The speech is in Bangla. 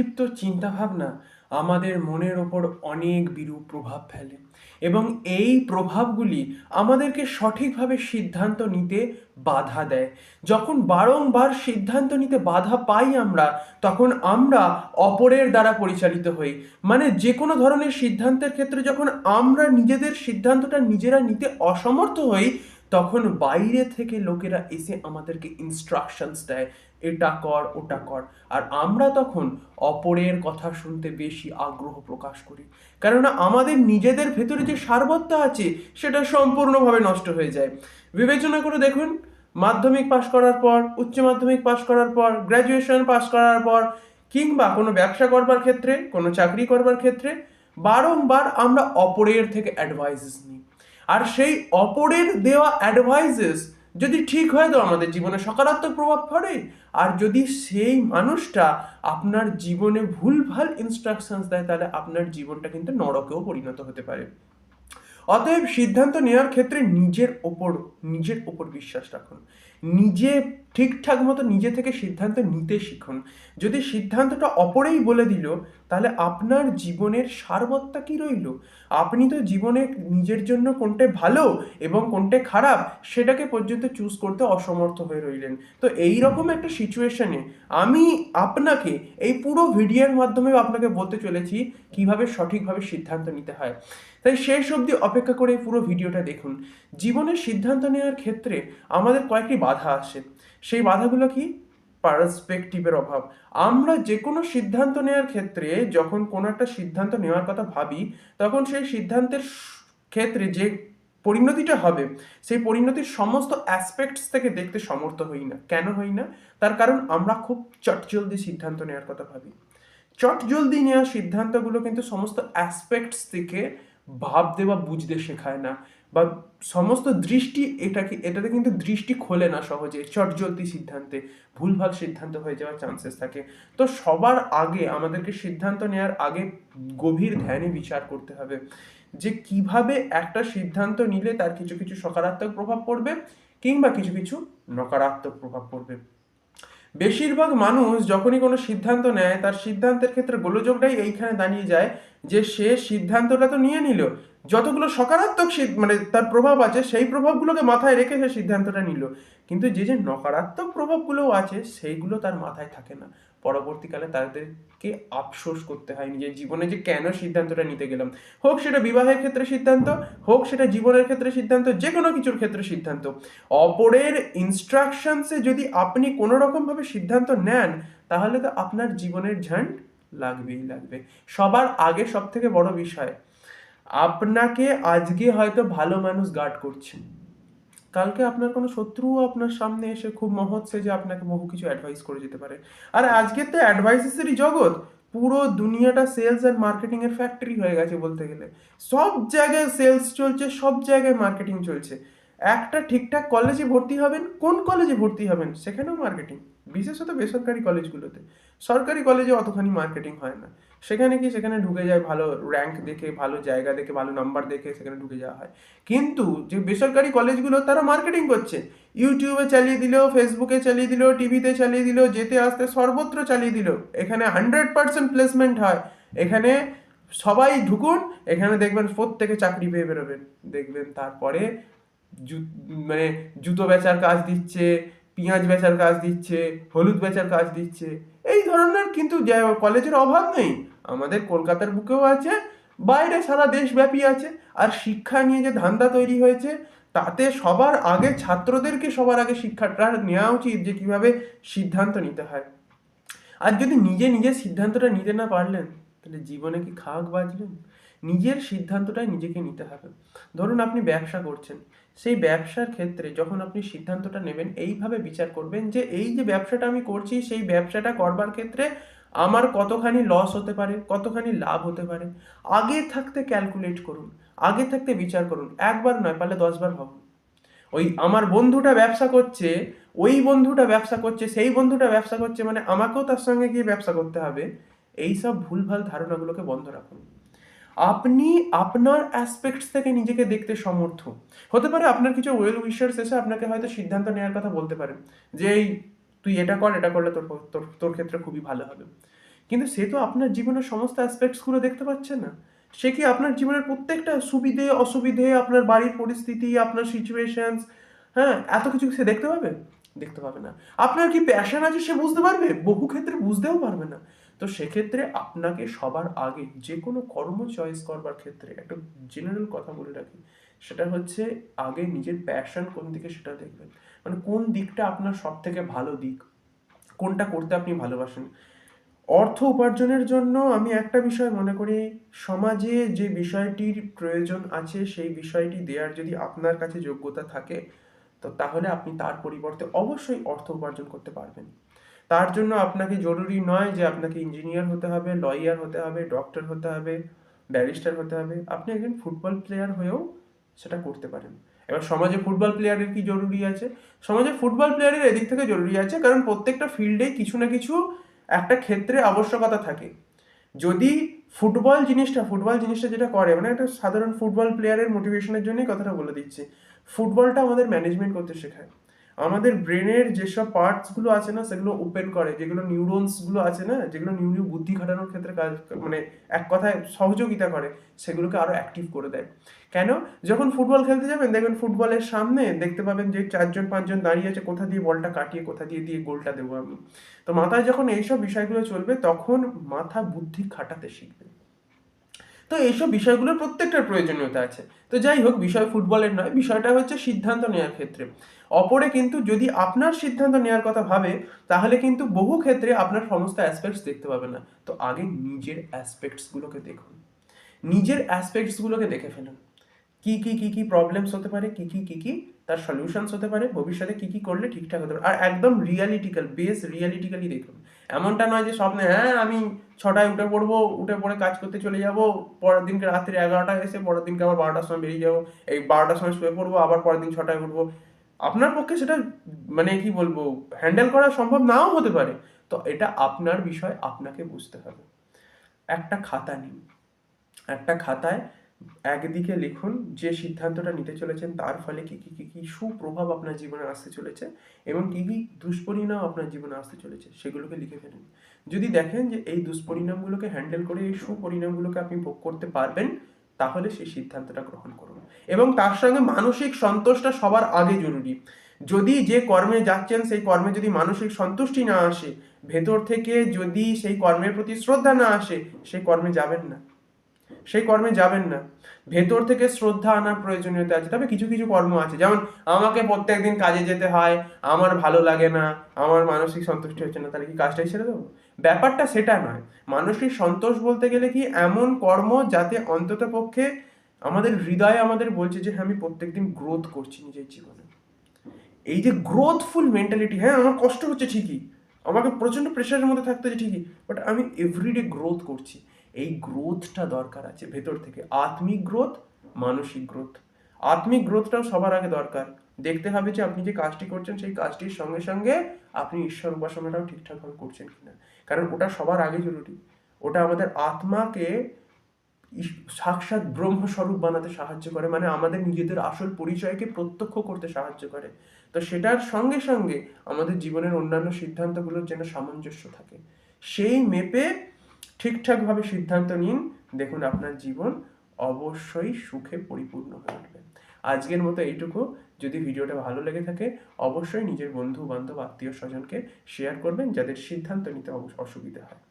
বিক্ষিপ্ত চিন্তাভাবনা আমাদের মনের ওপর অনেক বিরূপ প্রভাব ফেলে এবং এই প্রভাবগুলি আমাদেরকে সঠিকভাবে সিদ্ধান্ত নিতে বাধা দেয়। যখন বারংবার সিদ্ধান্ত নিতে বাধা পাই আমরা, তখন আমরা অপরের দ্বারা পরিচালিত হই। মানে যে কোনো ধরনের সিদ্ধান্তের ক্ষেত্রে যখন আমরা নিজেদের সিদ্ধান্তটা নিজেরা নিতে অসমর্থ হই তখন বাইরে থেকে লোকেরা এসে আমাদেরকে ইনস্ট্রাকশনস দেয়, এটা কর, ওটা কর। আর আমরা তখন অপরের কথা শুনতে বেশি আগ্রহ প্রকাশ করি। কেননা আমাদের নিজেদের ভেতরে যে সারবত্তা আছে, সেটা সম্পূর্ণভাবে নষ্ট হয়ে যায়। বিবেচনা করে দেখুন, মাধ্যমিক পাশ করার পর, উচ্চ মাধ্যমিক পাশ করার পর গ্র্যাজুয়েশন পাশ করার পর, কিংবা কোনো ব্যবসা করবার ক্ষেত্রে, কোনো চাকরি করবার ক্ষেত্রে, বারংবার আমরা অপরের থেকে অ্যাডভাইসেস নিই। আর সেই অপরের দেওয়া অ্যাডভাইসেস যদি ঠিক হয় তো আমাদের জীবনে সকারাত্মক প্রভাব পড়ে। আর যদি সেই মানুষটা আপনার জীবনে ভুলভাল ইনস্ট্রাকশনস দেয়, তাহলে আপনার জীবনটা কিন্তু নরকেও পরিণত হতে পারে। অতএব সিদ্ধান্ত নেওয়ার ক্ষেত্রে নিজের ওপর নিজের ওপর বিশ্বাস রাখুন। নিজে ঠিকঠাক মতো নিজে থেকে সিদ্ধান্ত নিতে শিখুন। যদি সিদ্ধান্তটা অপরেই বলে দিল, তাহলে আপনার জীবনের সারবত্তা কি রইল? আপনি তো জীবনে নিজের জন্য কোনটা ভালো এবং কোনটা খারাপ সেটাকে পর্যন্ত চুজ করতে অসমর্থ হয়ে রইলেন। তো এই রকম একটা সিচুয়েশনে আমি আপনাকে এই পুরো ভিডিওর মাধ্যমে আপনাকে বলতে চলেছি কীভাবে সঠিকভাবে সিদ্ধান্ত নিতে হয়। তাই শেষ অবধি অপেক্ষা করে এই পুরো ভিডিওটা দেখুন। জীবনের সিদ্ধান্ত নেওয়ার ক্ষেত্রে আমাদের কয়েকটি বাধা আসে। সেই বাধাগুলো কি? পার্সপেক্টিভের অভাব। আমরা যে কোনো সিদ্ধান্ত নেওয়ার ক্ষেত্রে যখন কোনো একটা সিদ্ধান্ত নেওয়ার কথা ভাবি, তখন সেই সিদ্ধান্তের ক্ষেত্রে যে পরিণতিটা হবে, সেই পরিণতির সমস্ত অ্যাসপেক্টস থেকে দেখতে সমর্থ হই না। কেন হই না? তার কারণ আমরা খুব চটজলদি সিদ্ধান্ত নেওয়ার কথা ভাবি। চটজলদি নেওয়া সিদ্ধান্তগুলো কিন্তু সমস্ত অ্যাসপেক্টস থেকে ভাবতে বা বুঝতে শেখায় না। বা সমস্ত দৃষ্টি এটাকে, এটাতে কিন্তু দৃষ্টি খোলে না সহজে। চটজলদি সিদ্ধান্তে, ভুলভাল সিদ্ধান্ত হয়ে যাওয়ার চান্সেস থাকে। তো সবার আগে আমাদেরকে সিদ্ধান্ত নেওয়ার আগে গভীর ধ্যানে বিচার করতে হবে যে কীভাবে একটা সিদ্ধান্ত নিলে তার কিছু কিছু সকারাত্মক প্রভাব পড়বে কিংবা কিছু কিছু নকারাত্মক প্রভাব পড়বে। বেশিরভাগ মানুষ যখনই কোনো সিদ্ধান্ত নেয়, তার সিদ্ধান্তের ক্ষেত্রে গোলযোগটাই এইখানে দাঁড়িয়ে যায় যে সে সিদ্ধান্তটা তো নিয়ে নিল। যতগুলো সকারাত্মক মানে তার প্রভাব আছে, সেই প্রভাবগুলোকে মাথায় রেখে সে সিদ্ধান্তটা নিল। কিন্তু যে যে নকারাত্মক প্রভাবগুলো আছে, সেইগুলো তার মাথায় থাকে না। পরবর্তীকালে তাদেরকে আফসোস করতে হয়, নিজের জীবনে যে কেন সিদ্ধান্তটা নিতে গেলাম। হোক সেটা বিবাহের ক্ষেত্রে সিদ্ধান্ত, হোক সেটা জীবনের ক্ষেত্রে সিদ্ধান্ত যে কোনো কিছুর ক্ষেত্রে সিদ্ধান্ত। অপরের ইনস্ট্রাকশনসে যদি আপনি কোনো রকমভাবে সিদ্ধান্ত নেন, তাহলে তো আপনার জীবনের ঝান্ড লাগবেই লাগবে। সবার আগে সব থেকে বড় বিষয়, আপনাকে আজকে হয়তো ভালো মানুষ গার্ড করছেন কালকে আপনার কোনো শত্রুও আপনার সামনে এসে খুব মহৎ সেজে আপনাকে বহু কিছু অ্যাডভাইস করে যেতে পারে। আর আজকের তো অ্যাডভাইসেসেরই জগৎ। পুরো দুনিয়াটা সেলস অ্যান্ড মার্কেটিং এর ফ্যাক্টরি হয়ে গেছে বলতে গেলে। সব জায়গায় সেলস চলছে, সব জায়গায় মার্কেটিং চলছে। একটা ঠিকঠাক কলেজে ভর্তি হবেন, কোন কলেজে ভর্তি হবেন? সেখানেও মার্কেটিং বিশেষত বেসরকারি কলেজগুলোতে সরকারি কলেজে অতখানি মার্কেটিং হয় না। সেখানে কি সেখানে ঢুকে যায় ভালো র্যাঙ্ক দেখে, ভালো জায়গা দেখে, ভালো নাম্বার দেখে সেখানে ঢুকে যাওয়া হয়। কিন্তু যে বেসরকারি কলেজগুলো তারা মার্কেটিং করছে। ইউটিউবে চালিয়ে দিল ফেসবুকে চালিয়ে দিল টিভিতে চালিয়ে দিল, যেতে আসতে সর্বত্র চালিয়ে দিল। এখানে হান্ড্রেড পার্সেন্ট প্লেসমেন্ট হয়। এখানে সবাই ঢুকুন, এখানে দেখবেন প্রত্যেকে চাকরি পেয়ে বেরোবেন। দেখবেন তারপরে মানে জুতো বেচার কাজ দিচ্ছে পেঁয়াজ বেচার কাজ দিচ্ছে, হলুদ বেচার কাজ দিচ্ছে, এই ধরনের কিন্তু কলেজের অভাব নেই। আমাদের কলকাতার বুকেও আছে, বাইরে সারা দেশব্যাপী আছে। আর শিক্ষা নিয়ে যে ধান্দা তৈরি হয়েছে, তাতে সবার আগে ছাত্রদেরকে সবার আগে শিক্ষাটা নেওয়া উচিত যে কীভাবে সিদ্ধান্ত নিতে হয়। আর যদি নিজে নিজের সিদ্ধান্তটা নিতে না পারলেন, তাহলে জীবনে কি খাক বাজলেন নিজের সিদ্ধান্তটাই নিজেকে নিতে হবে। ধরুন আপনি ব্যবসা করছেন, সেই ব্যবসার ক্ষেত্রে যখন আপনি সিদ্ধান্তটা নেবেন, এইভাবে বিচার করবেন যে এই যে ব্যবসাটা আমি করছি, সেই ব্যবসাটা করবার ক্ষেত্রে আমার কতখানি লস হতে পারে, কতখানি লাভ হতে পারে। আগে থাকতে ক্যালকুলেট করুন, আগে থাকতে বিচার করুন, একবার নয়, পারলে দশবার ভাবুন ওই আমার বন্ধুটা ব্যবসা করছে, ওই বন্ধুটা ব্যবসা করছে, সেই বন্ধুটা ব্যবসা করছে মানে আমাকেও তার সঙ্গে গিয়ে ব্যবসা করতে হবে। এই সব ভুলভাল ধারণাগুলোকে বন্ধ রাখুন। আপনি আপনার অ্যাসপেক্টস থেকে নিজেকে দেখতে সমর্থ। হতে পারে আপনার কিছু ওয়েল উইশার্স এসে আপনাকে হয়তো সিদ্ধান্ত নেওয়ার কথা বলতে পারেন যে এই তুই এটা কর, এটা করলে তোর তোর তোর ক্ষেত্রে খুবই ভালো হবে। কিন্তু সে তো আপনার জীবনের সমস্ত অ্যাসপেক্টসগুলো দেখতে পাচ্ছে না। সে কি আপনার জীবনের প্রত্যেকটা সুবিধে, অসুবিধে, আপনার বাড়ির পরিস্থিতি, আপনার সিচুয়েশনস হ্যাঁ এত কিছু সে দেখতে পাবে? দেখতে পাবে না। আপনার কি প্যাশন আছে সে বুঝতে পারবে? বহু ক্ষেত্রে বুঝতেও পারবে না। তো সেক্ষেত্রে আপনাকে সবার আগে যে কোনো কর্ম চয়েস করবার ক্ষেত্রে একটা জেনারেল কথা বলে রাখি, সেটা হচ্ছে আগে নিজের প্যাশন কোন দিকে সেটা দেখবেন। মানে কোন দিকটা আপনার সব থেকে ভালো দিক, কোনটা করতে আপনি ভালোবাসেন। অর্থ উপার্জনের জন্য আমি একটা বিষয় মনে করি, সমাজে যে বিষয়টির প্রয়োজন আছে সেই বিষয়টি দেওয়ার যদি আপনার কাছে যোগ্যতা থাকে, তো তাহলে আপনি তার পরিবর্তে অবশ্যই অর্থ উপার্জন করতে পারবেন। তার জন্য আপনাকে জরুরি নয় যে আপনাকে ইঞ্জিনিয়ার হতে হবে লয়ার হতে হবে ডক্টর হতে হবে ব্যারিস্টার হতে হবে। আপনি একজন ফুটবল প্লেয়ার হয়েও সেটা করতে পারেন। এবার সমাজে ফুটবল প্লেয়ারের কি জরুরি আছে? সমাজে ফুটবল প্লেয়ারের এদিক থেকে জরুরি আছে কারণ প্রত্যেকটা ফিল্ডেই কিছু না কিছু একটা ক্ষেত্রে আবশ্যকতা থাকে। যদি ফুটবল জিনিসটা ফুটবল জিনিসটা যেটা করে মানে একটা সাধারণ ফুটবল প্লেয়ারের মোটিভেশনের জন্যই কথাটা বলে দিচ্ছি। ফুটবলটা আমাদের ম্যানেজমেন্ট করতে শেখায়। আমাদের ব্রেনের যেসব পার্টসগুলো আছে না, সেগুলো ওপেন করে, যেগুলো নিউরনসগুলো আছে না, যেগুলো নিউ নিউ বুদ্ধি খাটানোর ক্ষেত্রে কাজ মানে এক কথায় সহযোগিতা করে, সেগুলোকে আরও অ্যাক্টিভ করে দেয়। কেন? যখন ফুটবল খেলতে যাবেন, দেখবেন ফুটবলের সামনে দেখতে পাবেন যে চারজন, পাঁচজন দাঁড়িয়ে আছে, কোথা দিয়ে বলটা কাটিয়ে, কোথা দিয়ে দিয়ে গোলটা দেবো আমি। তো মাথায় যখন এইসব বিষয়গুলো চলবে, তখন মাথা বুদ্ধি খাটাতে শিখবে তো এইসব বিষয়গুলোর প্রত্যেকটার প্রয়োজনীয়তা আছে। তো যাই হোক, বিষয় ফুটবলের নয়, বিষয়টা হচ্ছে সিদ্ধান্ত নেওয়ার ক্ষেত্রে। অপরে কিন্তু যদি আপনার সিদ্ধান্ত নেওয়ার কথা ভাবে, তাহলে কিন্তু বহু ক্ষেত্রে আপনার সমস্ত অ্যাসপেক্টস দেখতে পাবে না। তো আগে নিজের অ্যাসপেক্টসগুলোকে দেখুন। নিজের অ্যাসপেক্টসগুলোকে দেখে ফেলুন। কি কি কি কি প্রবলেমস হতে পারে, কি কি কি কি তার সলিউশনস হতে পারে, ভবিষ্যতে কি কি করলে ঠিকঠাক হতে পারে। আর একদম রিয়ালিটিক্যাল বেস রিয়ালিটিক্যালি দেখুন। এমনটা নয় যে স্বপ্নে হ্যাঁ আমি ছটায় উঠে পড়ব, উঠে পড়ে কাজ করতে চলে যাব, পরের দিনকে রাত্রি এগারোটায় এসে পরের দিনকে আবার বারোটার সময় বেরিয়ে যাব, এই বারোটার সময় শুয়ে পড়ব, আবার পরের দিন ছটায় উঠবো। আপনার পক্ষে সেটা মানে কি বলব হ্যান্ডেল করা সম্ভব নাও হতে পারে। তো এটা আপনার বিষয়, আপনাকে বুঝতে হবে। একটা খাতা নিন। একটা খাতায় একদিকে লিখুন যে সিদ্ধান্তটা নিতে চলেছেন তার ফলে কি কি কি কি সুপ্রভাব আপনার জীবনে আসতে চলেছে এবং কি কি দুষ্পরিণাম আপনার জীবনে আসতে চলেছে সেগুলোকে লিখে ফেলুন। যদি দেখেন যে এই দুষ্পরিণামগুলোকে হ্যান্ডেল করে এই সুপরিণামগুলোকে আপনি ভোগ করতে পারবেন, তাহলে সেই সিদ্ধান্তটা গ্রহণ করুন। এবং তার সঙ্গে মানসিক সন্তোষটা সবার আগে জরুরি। যদি যে কর্মে যাচ্ছেন, সেই কর্মে যদি মানসিক সন্তুষ্টি না আসে, ভেতর থেকে যদি সেই কর্মের প্রতি শ্রদ্ধা না আসে সেই কর্মে যাবেন না। সেই কর্মে যাবেন না। ভেতর থেকে শ্রদ্ধা আনার প্রয়োজনীয়তা আছে। তবে কিছু কিছু কর্ম আছে। যেমন আমাকে প্রত্যেকদিন কাজে যেতে হয়, আমার ভালো লাগে না, আমার মানসিক সন্তুষ্টি হচ্ছে না, তাহলে কি কাজটাই ছেড়ে দেবো? ব্যাপারটা সেটা নয়। মানসিক সন্তোষ বলতে গেলে কি এমন কর্ম যাতে অন্তত পক্ষে আমাদের হৃদয়ে আমাদের বলছে যে হ্যাঁ আমি প্রত্যেকদিন গ্রোথ করছি নিজের জীবনে। এই যে গ্রোথফুল মেন্টালিটি হ্যাঁ আমার কষ্ট হচ্ছে ঠিকই। আমাকে প্রচণ্ড প্রেশারের মধ্যে থাকতে হচ্ছে ঠিকই। বাট আমি এভরিডে গ্রোথ করছি। এই গ্রোথটা দরকার আছে, ভেতর থেকে। আত্মিক গ্রোথ মানসিক গ্রোথ আত্মিক গ্রোথটাও সবার আগে দরকার। দেখতে হবে যে আপনি যে কাজটি করছেন, সেই কাজটির সঙ্গে সঙ্গে আপনি ঈশ্বর উপাসনাটাও ঠিকঠাকভাবে করছেন কিনা। কারণ ওটা সবার আগে জরুরি। ওটা আমাদের আত্মাকে সাক্ষাৎ ব্রহ্মস্বরূপ বানাতে সাহায্য করে মানে আমাদের নিজেদের আসল পরিচয়কে প্রত্যক্ষ করতে সাহায্য করে। তো সেটার সঙ্গে সঙ্গে আমাদের জীবনের অন্যান্য সিদ্ধান্তগুলোর যেন সামঞ্জস্য থাকে। সেই মেপে ঠিকঠাকভাবে সিদ্ধান্ত নিন, দেখুন আপনার জীবন অবশ্যই সুখে পরিপূর্ণ হয়ে উঠবে। আজকের মতো এইটুকু। যদি ভিডিওটা ভালো লেগে থাকে, অবশ্যই নিজের বন্ধু বান্ধব আত্মীয় স্বজনকে শেয়ার করবেন, যাদের সিদ্ধান্ত নিতে অসুবিধা হয়।